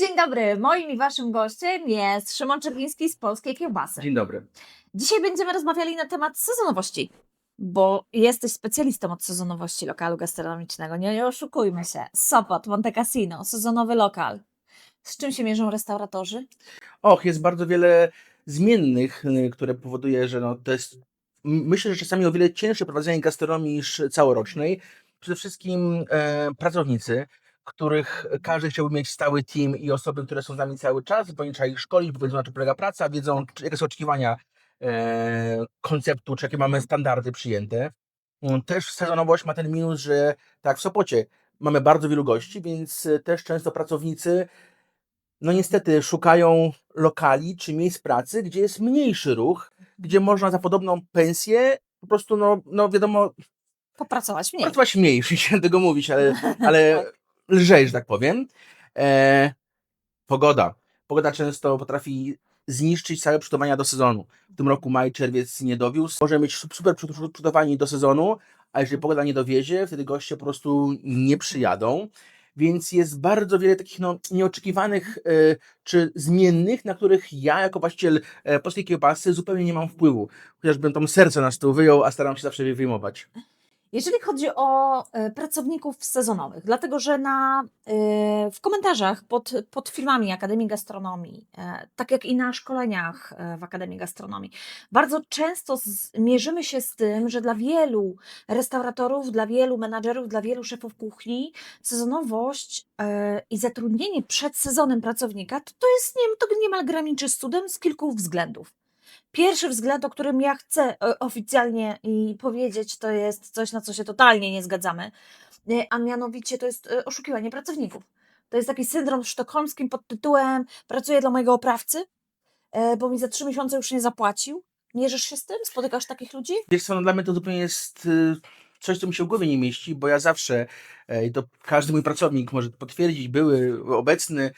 dzień dobry. Moim i waszym gościem jest Szymon Czepliński z Polskiej Kiełbasy. Dzień dobry. Dzisiaj będziemy rozmawiali na temat sezonowości, bo jesteś specjalistą od sezonowości lokalu gastronomicznego. Nie, nie oszukujmy się. Sopot, Monte Cassino, sezonowy lokal. Z czym się mierzą restauratorzy? Och, jest bardzo wiele zmiennych, y, które powoduje, że no, to jest. Myślę, że czasami o wiele cięższe prowadzenie gastronomii niż całorocznej. Przede wszystkim e, pracownicy, których każdy chciałby mieć stały team i osoby, które są z nami cały czas, bo nie trzeba ich szkolić, bo wiedzą na czym polega praca, wiedzą jakie są oczekiwania e, konceptu, czy jakie mamy standardy przyjęte. Mm, Też sezonowość ma ten minus, że tak w Sopocie mamy bardzo wielu gości, więc e, też często pracownicy no niestety szukają lokali czy miejsc pracy, gdzie jest mniejszy ruch, gdzie można za podobną pensję po prostu, no, no wiadomo, Popracować mniej. pracować mniej, chciałem tego mówić, ale, ale lżej, że tak powiem. E, pogoda. Pogoda często potrafi zniszczyć całe przygotowania do sezonu. W tym roku maj, czerwiec nie dowiózł. Możemy być su- super przy- przy- przygotowani do sezonu, a jeżeli pogoda nie dowiezie, wtedy goście po prostu nie przyjadą. Więc jest bardzo wiele takich no, nieoczekiwanych e, czy zmiennych, na których ja jako właściciel e, polskiej kiełbasy zupełnie nie mam wpływu. Chociażbym tam serce na stół wyjął, a staram się zawsze je wyjmować. Jeżeli chodzi o e, pracowników sezonowych, dlatego że na, e, w komentarzach pod, pod filmami Akademii Gastronomii, e, tak jak i na szkoleniach w Akademii Gastronomii, bardzo często mierzymy się z tym, że dla wielu restauratorów, dla wielu menadżerów, dla wielu szefów kuchni sezonowość i zatrudnienie przed sezonem pracownika to jest nie, to niemal graniczy z cudem z kilku względów. Pierwszy względ, o którym ja chcę e, oficjalnie i powiedzieć, to jest coś, na co się totalnie nie zgadzamy, e, a mianowicie to jest e, oszukiwanie pracowników. To jest taki syndrom sztokholmskim pod tytułem pracuję dla mojego oprawcy, bo mi za trzy miesiące już nie zapłacił. Mierzysz się z tym? Spotykasz takich ludzi? Wiesz co, no dla mnie to zupełnie jest y, coś, co mi się w głowie nie mieści, bo ja zawsze, i to każdy mój pracownik może potwierdzić, były obecny,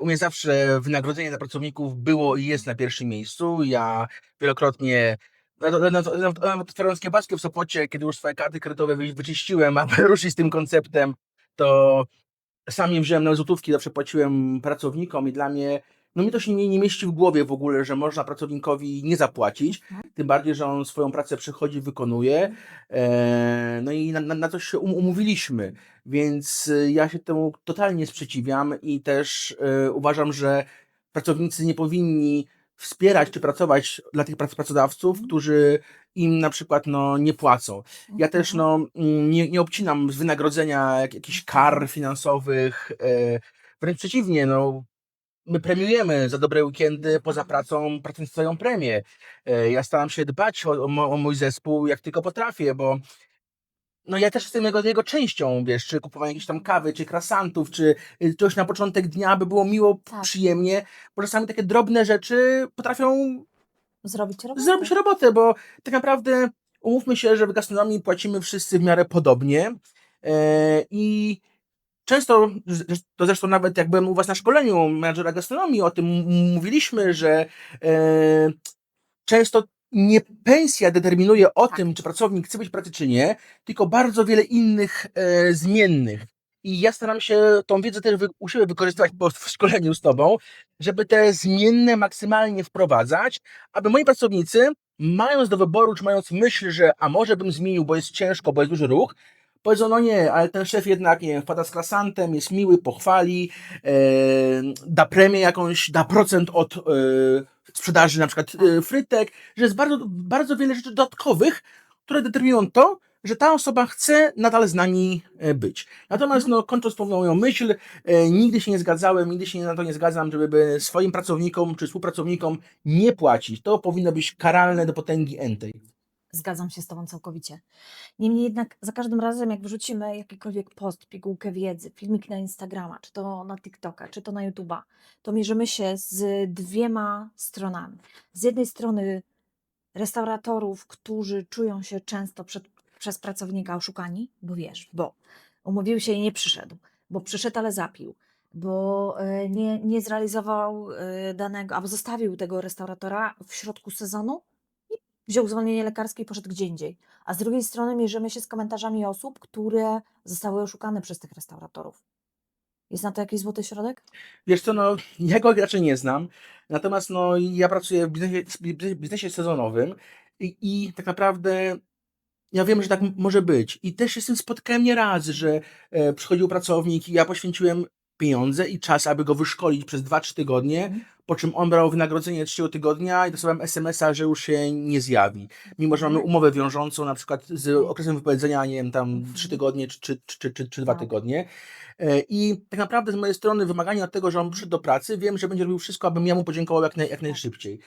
u mnie zawsze wynagrodzenie dla pracowników było i jest na pierwszym miejscu. Ja wielokrotnie, nawet- nawet nawet- nawet kiebaskę w Sopocie, kiedy już swoje karty kredytowe wy- wyczyściłem, aby ruszyć z tym konceptem, to sam nie wziąłem na złotówki, zawsze płaciłem pracownikom i dla mnie, no mi to się nie, nie mieści w głowie w ogóle, że można pracownikowi nie zapłacić, tym bardziej, że on swoją pracę przychodzi, wykonuje, e, no i na, na, na coś się um, umówiliśmy, więc e, ja się temu totalnie sprzeciwiam i też e, uważam, że pracownicy nie powinni wspierać czy pracować dla tych prac- pracodawców, którzy im na przykład no, nie płacą. Ja też no, mm, nie, nie obcinam z wynagrodzenia jak, jakichś kar finansowych. E, wręcz przeciwnie, no, my premiujemy za dobre weekendy, poza pracą pracownicy dostają premię. E, ja staram się dbać o, o, mój zespół jak tylko potrafię, bo no ja też jestem jego, jego częścią, wiesz, czy kupowanie jakiejś tam kawy, czy krasantów, czy y, coś na początek dnia, aby było miło, Tak. przyjemnie, bo czasami takie drobne rzeczy potrafią Zrobić robotę. zrobić robotę, bo tak naprawdę umówmy się, że w gastronomii płacimy wszyscy w miarę podobnie e, i często, to zresztą nawet jak byłem u Was na szkoleniu menadżera gastronomii, o tym mówiliśmy, że e, często nie pensja determinuje o tym, czy pracownik chce być w pracy, czy nie, tylko bardzo wiele innych e, zmiennych. I ja staram się tą wiedzę też wy, u siebie wykorzystywać po, w szkoleniu z Tobą, żeby te zmienne maksymalnie wprowadzać, aby moi pracownicy, mając do wyboru, czy mając myśl, że a może bym zmienił, bo jest ciężko, bo jest duży ruch, powiedzą, no nie, ale ten szef jednak nie wiem, wpada z krasantem, jest miły, pochwali, e, da premię jakąś, da procent od e, sprzedaży na przykład e, frytek, że jest bardzo, bardzo wiele rzeczy dodatkowych, które determinują to, że ta osoba chce nadal z nami e, być. Natomiast, no, kończąc pewną moją myśl, e, nigdy się nie zgadzałem, nigdy się na to nie zgadzam, żeby swoim pracownikom czy współpracownikom nie płacić. To powinno być karalne do potęgi entej. Zgadzam się z Tobą całkowicie. Niemniej jednak za każdym razem, jak wrzucimy jakikolwiek post, pigułkę wiedzy, filmik na Instagrama, czy to na TikToka, czy to na YouTube'a, to mierzymy się z dwiema stronami. Z jednej strony restauratorów, którzy czują się często przed, przez pracownika oszukani, bo wiesz, bo umówił się i nie przyszedł, bo przyszedł, ale zapił, bo e, nie, nie zrealizował e, danego, albo zostawił tego restauratora w środku sezonu wziął zwolnienie lekarskie i poszedł gdzie indziej. A z drugiej strony mierzymy się z komentarzami osób, które zostały oszukane przez tych restauratorów. Jest na to jakiś złoty środek? Wiesz co, no, ja go raczej nie znam, natomiast no, ja pracuję w biznesie, biznesie sezonowym i, i tak naprawdę ja wiem, że tak może być. I też się z tym spotkałem nie raz, że e, przychodził pracownik i ja poświęciłem pieniądze i czas, aby go wyszkolić przez 2-3 tygodnie, Mhm. Po czym on brał wynagrodzenie trzeciego tygodnia i dostałem SMS-a, że już się nie zjawi. Mimo, że mamy umowę wiążącą na przykład z okresem wypowiedzenia, nie wiem, tam 3 tygodnie czy, czy, czy, czy, czy 2 Tak. tygodnie. E, I tak naprawdę z mojej strony wymagania od tego, że on przyszedł do pracy, wiem, że będzie robił wszystko, abym ja mu podziękował jak, naj, jak najszybciej.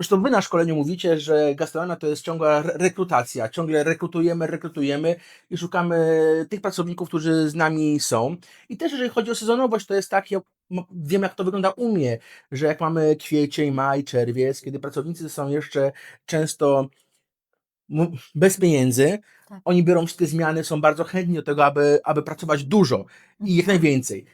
Zresztą wy na szkoleniu mówicie, że gastronomia to jest ciągła re- rekrutacja. Ciągle rekrutujemy, rekrutujemy i szukamy tych pracowników, którzy z nami są. I też jeżeli chodzi o sezonowość, to jest tak, ja wiem jak to wygląda u mnie, że jak mamy kwiecień, maj, czerwiec, kiedy pracownicy są jeszcze często bez pieniędzy, Tak. oni biorą wszystkie zmiany, są bardzo chętni do tego, aby, aby pracować dużo i jak najwięcej.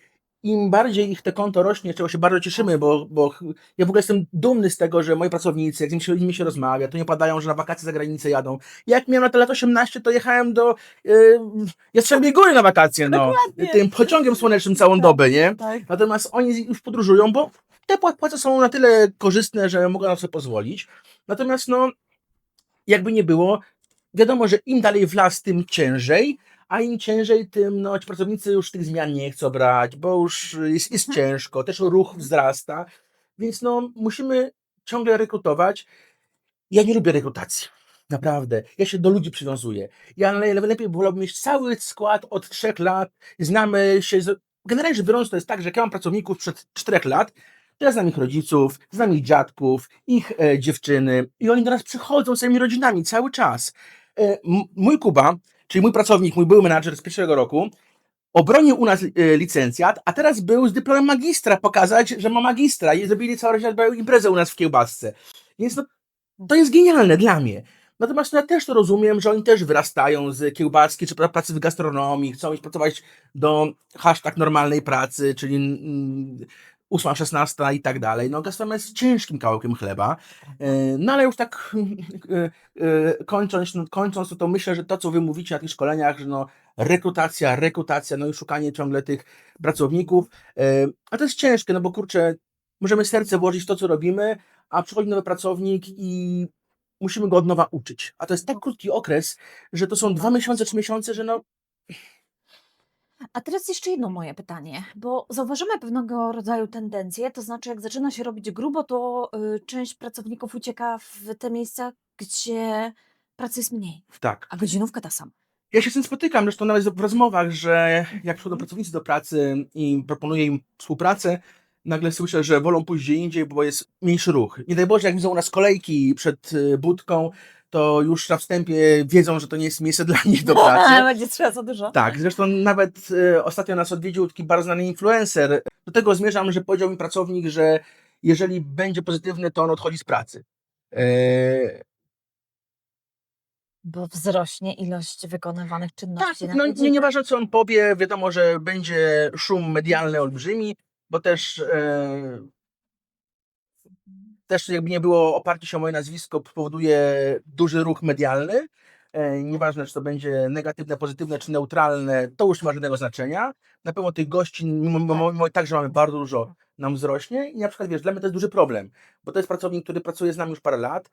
Im bardziej ich te konto rośnie, czego się bardzo cieszymy, bo, bo ja w ogóle jestem dumny z tego, że moi pracownicy, jak z nimi się, nimi się rozmawia, to nie padają, że na wakacje za granicę jadą. Jak miałem na lat 18, to jechałem do yy, Jastrzębiej Góry na wakacje, no, Dokładnie. tym pociągiem słonecznym całą dobę, nie? Tak. Natomiast oni już podróżują, bo te pła- płace są na tyle korzystne, że mogą na sobie pozwolić. Natomiast no, jakby nie było, wiadomo, że im dalej w las, tym ciężej, a im ciężej, tym no, ci pracownicy już tych zmian nie chcą brać, bo już jest, jest ciężko, też ruch wzrasta, więc no, musimy ciągle rekrutować. Ja nie lubię rekrutacji. Naprawdę. Ja się do ludzi przywiązuję. Ja le- lepiej wolałbym mieć cały skład od trzech lat. Znamy się. Z... Generalnie rzecz biorąc, to jest tak, że jak ja mam pracowników przed czterech lat, to ja znam ich rodziców, znam ich dziadków, ich e, dziewczyny i oni do nas przychodzą z swoimi rodzinami cały czas. E, mój Kuba, czyli mój pracownik, mój były menadżer z pierwszego roku, obronił u nas e, licencjat, a teraz był z dyplomem magistra pokazać, że ma magistra i zrobili całą imprezę u nas w kiełbasce. Więc no, to jest genialne dla mnie. Natomiast no, ja też to rozumiem, że oni też wyrastają z kiełbaski czy pra- pracy w gastronomii, chcą iść pracować do hashtag normalnej pracy, czyli 8, 16 i tak dalej. No gastronomia jest ciężkim kawałkiem chleba. E, No ale już tak e, e, kończąc, no, kończąc to, to myślę, że to, co wy mówicie na tych szkoleniach, że no rekrutacja, rekrutacja, no i szukanie ciągle tych pracowników. A to jest ciężkie, no bo kurczę, możemy serce włożyć w to, co robimy, a przychodzi nowy pracownik i musimy go od nowa uczyć. A to jest tak krótki okres, że to są dwa miesiące, trzy miesiące, że no A teraz jeszcze jedno moje pytanie, bo zauważymy pewnego rodzaju tendencję, to znaczy jak zaczyna się robić grubo, to y, część pracowników ucieka w te miejsca, gdzie pracy jest mniej, tak. a godzinówka ta sama. Ja się z tym spotykam, zresztą nawet w rozmowach, że jak przychodzą pracownicy do pracy i proponuję im współpracę, nagle słyszę, że wolą pójść gdzie indziej, bo jest mniejszy ruch. Nie daj Boże, jak widzą u nas kolejki przed y, budką, to już na wstępie wiedzą, że to nie jest miejsce dla nich do pracy. Będzie trzeba za dużo. Tak, zresztą nawet e, ostatnio nas odwiedził taki bardzo znany influencer. Do tego zmierzam, że powiedział mi pracownik, że jeżeli będzie pozytywny, to on odchodzi z pracy. E, Bo wzrośnie ilość wykonywanych tak, czynności na no godzinę. nie, nieważne co on powie, wiadomo, że będzie szum medialny olbrzymi, bo też e, też jakby nie było oparcie się o moje nazwisko, powoduje duży ruch medialny. E, Nieważne, czy to będzie negatywne, pozytywne, czy neutralne, to już nie ma żadnego znaczenia. Na pewno tych gości, mimo, mimo, mimo tak, że mamy bardzo dużo, nam wzrośnie. I na przykład, wiesz, dla mnie to jest duży problem, bo to jest pracownik, który pracuje z nami już parę lat,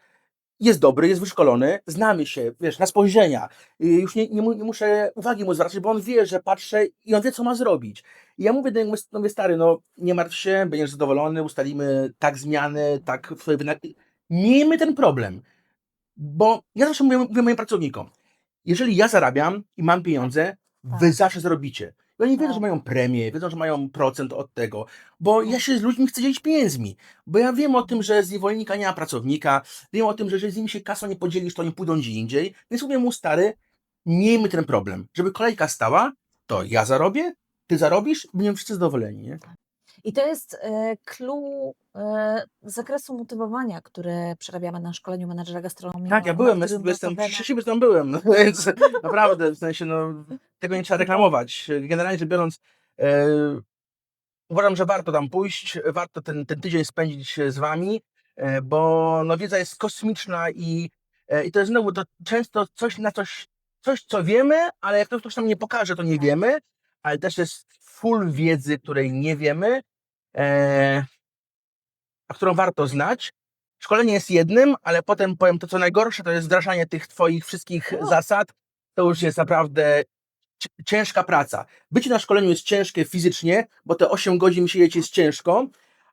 jest dobry, jest wyszkolony, znamy się, wiesz, na spojrzenia. Już nie, nie, mu- nie muszę uwagi mu zwracać, bo on wie, że patrzę i on wie, co ma zrobić. I ja mówię do niego, no mówię, stary, no nie martw się, będziesz zadowolony, ustalimy tak zmiany, tak twoje wynak... Miejmy ten problem. Bo ja zawsze mówię, mówię moim pracownikom, jeżeli ja zarabiam i mam pieniądze, wy Tak. zawsze zarobicie. I oni wiedzą, że mają premię, wiedzą, że mają procent od tego, bo ja się z ludźmi chcę dzielić pieniędzmi, bo ja wiem o tym, że z niewolnika nie ma pracownika, wiem o tym, że jeżeli z nimi się kasą nie podzielisz, to oni pójdą gdzie indziej, więc mówię mu, stary, miejmy ten problem, żeby kolejka stała, to ja zarobię, ty zarobisz, będziemy wszyscy zadowoleni, nie? I to jest e, clue e, zakresu motywowania, które przerabiamy na szkoleniu menedżera gastronomii. Tak, ja byłem, jestem, jestem szczęśliwy, że tam byłem, no, więc naprawdę, w sensie, no, tego nie trzeba reklamować. Generalnie rzecz biorąc, e, uważam, że warto tam pójść, warto ten, ten tydzień spędzić z wami, e, bo no, wiedza jest kosmiczna i, e, i to jest znowu to często coś na coś, coś, co wiemy, ale jak ktoś, ktoś nam nie pokaże, to nie wiemy, ale też jest full wiedzy, której nie wiemy, e, a którą warto znać. Szkolenie jest jednym, ale potem powiem to, co najgorsze, to jest wdrażanie tych twoich wszystkich O. zasad. To już jest naprawdę ci- ciężka praca. Bycie na szkoleniu jest ciężkie fizycznie, bo te 8 godzin siedzieć jest ciężko,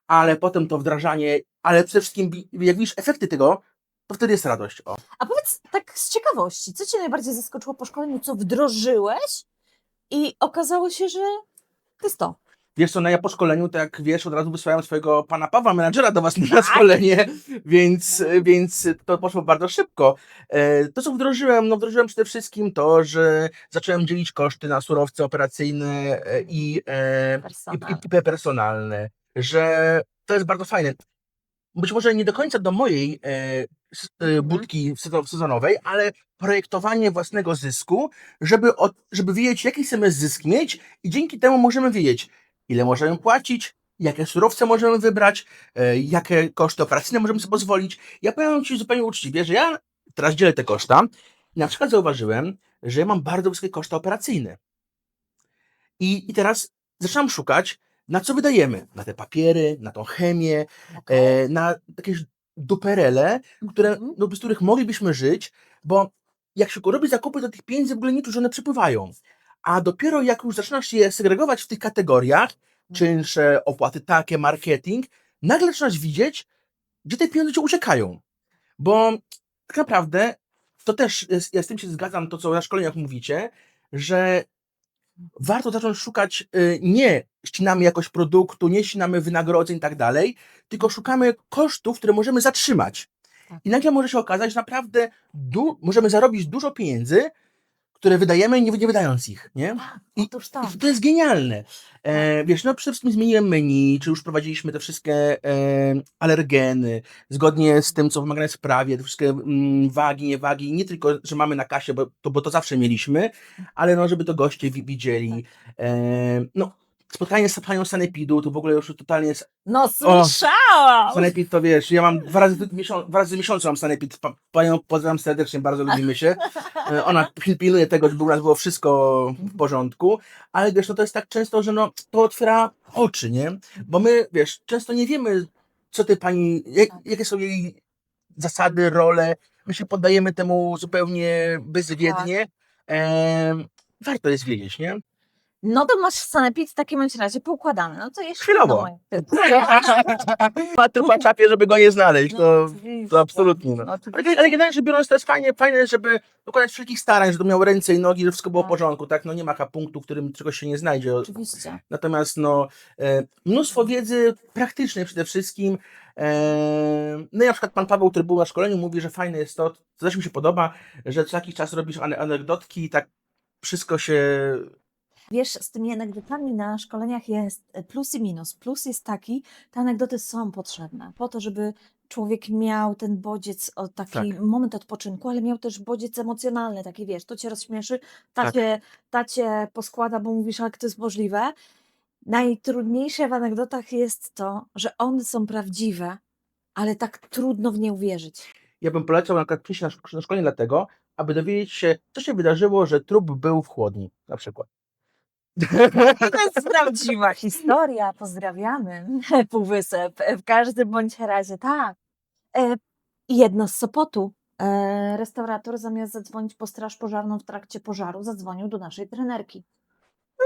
ale potem to wdrażanie, ale przede wszystkim jak widzisz efekty tego, to wtedy jest radość. O. A powiedz tak z ciekawości, co Cię najbardziej zaskoczyło po szkoleniu, co wdrożyłeś i okazało się, że to jest to. Wiesz co, no ja po szkoleniu, tak jak wiesz, od razu wysłałem swojego pana Pawła, menadżera do was na szkolenie, więc, więc to poszło bardzo szybko. E, To, co wdrożyłem, no wdrożyłem przede wszystkim to, że zacząłem dzielić koszty na surowce operacyjne e, i, e, i, i, personalne, że to jest bardzo fajne. Być może nie do końca do mojej e, e, budki sezo- sezonowej, ale projektowanie własnego zysku, żeby, od, żeby wiedzieć, jaki chcemy zysk mieć i dzięki temu możemy wiedzieć, ile możemy płacić, jakie surowce możemy wybrać, e, jakie koszty operacyjne możemy sobie pozwolić. Ja powiem Ci zupełnie uczciwie, że ja teraz dzielę te koszta i na przykład zauważyłem, że ja mam bardzo wysokie koszty operacyjne. I, I teraz zaczynam szukać, na co wydajemy. Na te papiery, na tą chemię, e, na takie duperele, które, Mhm. no, bez których moglibyśmy żyć, bo jak się robi zakupy, to tych pieniędzy w ogóle nie czuć, że one przypływają. A dopiero jak już zaczynasz je segregować w tych kategoriach, czynsze, opłaty takie, marketing, nagle zaczynasz widzieć, gdzie te pieniądze ci uciekają. Bo tak naprawdę to też, ja z tym się zgadzam, to co na szkoleniach mówicie, że warto zacząć szukać y, nie ścinamy jakoś produktu, nie ścinamy wynagrodzeń i tak dalej, tylko szukamy kosztów, które możemy zatrzymać. Tak. I nagle może się okazać, że naprawdę możemy zarobić dużo pieniędzy, które wydajemy, nie, nie wydając ich, nie? I- Otóż tak. I to jest genialne. E, wiesz, no przede wszystkim zmieniłem menu, czy już wprowadziliśmy te wszystkie e, alergeny, zgodnie z tym, co wymagane jest w prawie, te wszystkie mm, wagi, niewagi, nie tylko, że mamy na kasie, bo to, bo to zawsze mieliśmy, ale no, żeby to goście wi- widzieli. E, no, spotkanie z panią Sanepidu, to w ogóle już totalnie jest No słyszałam! Sanepid to wiesz, ja mam dwa razy w miesiącu, dwa razy w miesiącu mam Sanepid, pa, panią pozdrawiam serdecznie, bardzo lubimy się. E, Ona pil- pilnuje tego, żeby u nas było wszystko w porządku, ale wiesz, no to jest tak często, że no, to otwiera oczy, nie? Bo my, wiesz, często nie wiemy, co tej pani, jak, jakie są jej zasady, role, my się poddajemy temu zupełnie bezwiednie. Em, warto jest wiedzieć, nie? No to masz sanepid w takim bądź razie poukładany. No to jeszcze Chwilowo. Ma tu po czapie, żeby go nie znaleźć, to... oczywiście. To absolutnie. No. No, Ale, ale generalnie rzecz biorąc, to jest fajnie, fajne, żeby dokonać wszelkich starań, żeby to miało ręce i nogi, żeby wszystko było w Tak. porządku, tak? No nie ma punktu, w którym czegoś się nie znajdzie. Oczywiście. Natomiast no, e, mnóstwo wiedzy praktycznej przede wszystkim. E, no i na przykład pan Paweł, który był na szkoleniu, mówi, że fajne jest to, co też mi się podoba, że co jakiś czas robisz ane- anegdotki i tak wszystko się... Wiesz, z tymi anegdotami na szkoleniach jest plus i minus. Plus jest taki, te anegdoty są potrzebne po to, żeby człowiek miał ten bodziec, o taki Tak. moment odpoczynku, ale miał też bodziec emocjonalny, taki wiesz, to cię rozśmieszy, ta, Tak. cię, ta cię poskłada, bo mówisz, jak to jest możliwe. Najtrudniejsze w anegdotach jest to, że one są prawdziwe, ale tak trudno w nie uwierzyć. Ja bym polecał na przykład przyjść na, szk- na szkolenie dlatego, aby dowiedzieć się, co się wydarzyło, że trup był w chłodni, na przykład. To jest prawdziwa historia. Pozdrawiamy. Półwysep. W każdym bądź razie tak. E, jedno z Sopotu. E, restaurator zamiast zadzwonić po straż pożarną w trakcie pożaru, zadzwonił do naszej trenerki.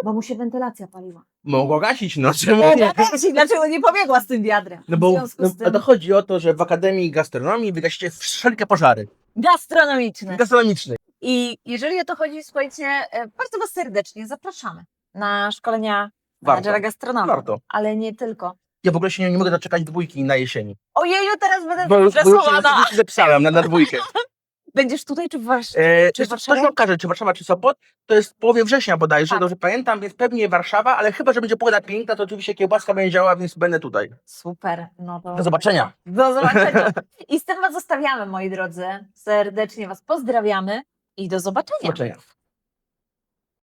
Bo mu się wentylacja paliła. Mogło gasić, no czemu nie? Dlaczego nie pobiegła z tym wiadrem? No w bo związku no, a tym to chodzi o to, że w Akademii Gastronomii wygasicie wszelkie pożary gastronomiczne. gastronomiczne. I jeżeli o to chodzi, słuchajcie, e, bardzo Was serdecznie zapraszamy na szkolenia menadżera gastronomii. Warto. Ale nie tylko. Ja w ogóle się nie, nie mogę doczekać dwójki na jesieni. Ojeju, teraz będę Bo już, bo już, się, stresowana. już zapisałem na, na dwójkę. Będziesz tutaj czy w Warszawie? E, Czy to Warszawa? się okaże, czy Warszawa, czy Sopot. To jest w połowie września bodajże, Tak. dobrze pamiętam, więc pewnie Warszawa, ale chyba, że będzie pogoda piękna, to oczywiście kiełbaska będzie działała, więc będę tutaj. Super. No to... Do zobaczenia. Do zobaczenia. I z tym Was zostawiamy, moi drodzy. Serdecznie Was pozdrawiamy i do zobaczenia. Do zobaczenia.